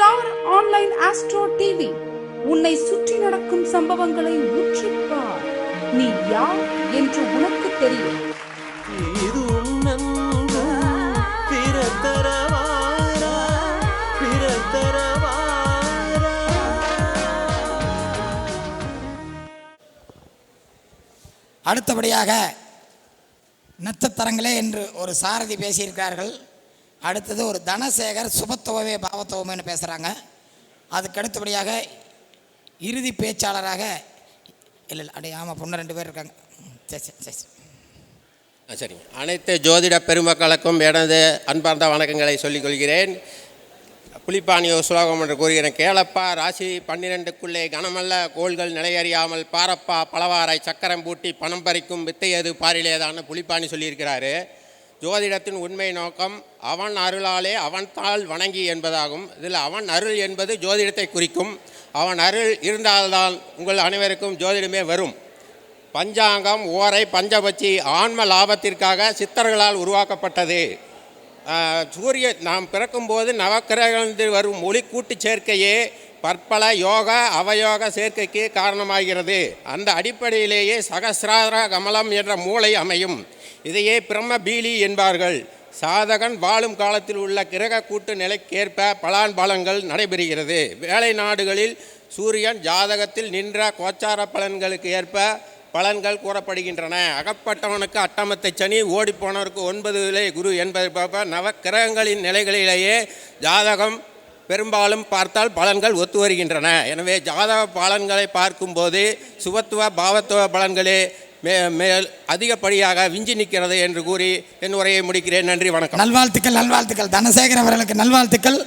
Star online astro TV. உன்னை சுற்றி நடக்கும் சம்பவங்களை உற்றுப்பார் நீ யார் என்று உனக்கு தெரியும். இது உன்னன்பு பிறத்தரவாரா பிறத்தரவாரா? அடுத்தபடியாக நட்சத்திரங்களே என்று ஒரு சாரதி பேசியிருக்கிறார்கள். அடுத்தது ஒரு தனசேகர் சுபத்துவமே பாவத்துவமேனு பேசுகிறாங்க அதுக்கு அடுத்தபடியாக இறுதி பேச்சாளராக இல்லை இல்லை அடைய ஆமாம் பொண்ணு ரெண்டு பேர் இருக்காங்க. சரி சரி சரி சரி. ஆ, அனைத்து ஜோதிட பெருமக்களுக்கும் எனது அன்பார்ந்த வணக்கங்களை சொல்லிக் கொள்கிறேன். புலிப்பாணியோ சுலோகம் என்று கூறுகிறேன். கேளப்பா ராசி பன்னிரெண்டுக்குள்ளே கனமல்ல கோள்கள் நிலையறியாமல் பாரப்பா பலவாராய் சக்கரம் பூட்டி பணம் பறிக்கும் வித்தையது பாரிலேதான்னு புலிப்பாணி சொல்லியிருக்கிறாரு. ஜோதிடத்தின் உண்மை நோக்கம் அவன் அருளாலே அவன் தாள் வணங்கி என்பதாகும். இதில் அவன் அருள் என்பது ஜோதிடத்தை குறிக்கும். அவன் அருள் இருந்தால்தான் உங்கள் அனைவருக்கும் ஜோதிடமே வரும். பஞ்சாங்கம் ஓரை பஞ்சபட்சி ஆன்ம லாபத்திற்காக சித்தர்களால் உருவாக்கப்பட்டது. சூரிய நாம் பிறக்கும்போது நவக்கிரகத்தில் வரும் ஒளி கூட்டு சேர்க்கையே பற்பல யோகா அவயோக சேர்க்கைக்கு காரணமாகிறது. அந்த அடிப்படையிலேயே சகசிரார கமலம் என்ற மூளை அமையும். இதையே பிரம்ம பீலி என்பார்கள். சாதகன் வாழும் காலத்தில் உள்ள கிரக கூட்டு நிலைக்கேற்ப பலான் பலங்கள் நடைபெறுகிறது. வேலை நாடுகளில் சூரியன் ஜாதகத்தில் நின்ற கோச்சார பலன்களுக்கு ஏற்ப பலன்கள் கூறப்படுகின்றன. அகப்பட்டவனுக்கு அட்டமத்தை சனி ஓடிப்போனவருக்கு ஒன்பதுலே குரு என்பது பார்ப்ப நவ கிரகங்களின் நிலைகளிலேயே ஜாதகம் பெரும்பாலும் பார்த்தால் பலன்கள் ஒத்து வருகின்றன. எனவே ஜாதக பலன்களை பார்க்கும்போது சுபத்துவ பாவத்துவ பலன்களே மே மேல் அதிகப்படியாக விஞ்சி நிற்கிறது என்று கூறி என் உரையை முடிக்கிறேன். நன்றி வணக்கம். நல்வாழ்த்துக்கள் நல்வாழ்த்துக்கள். தனசேகர் அவர்களுக்கு நல்வாழ்த்துக்கள்.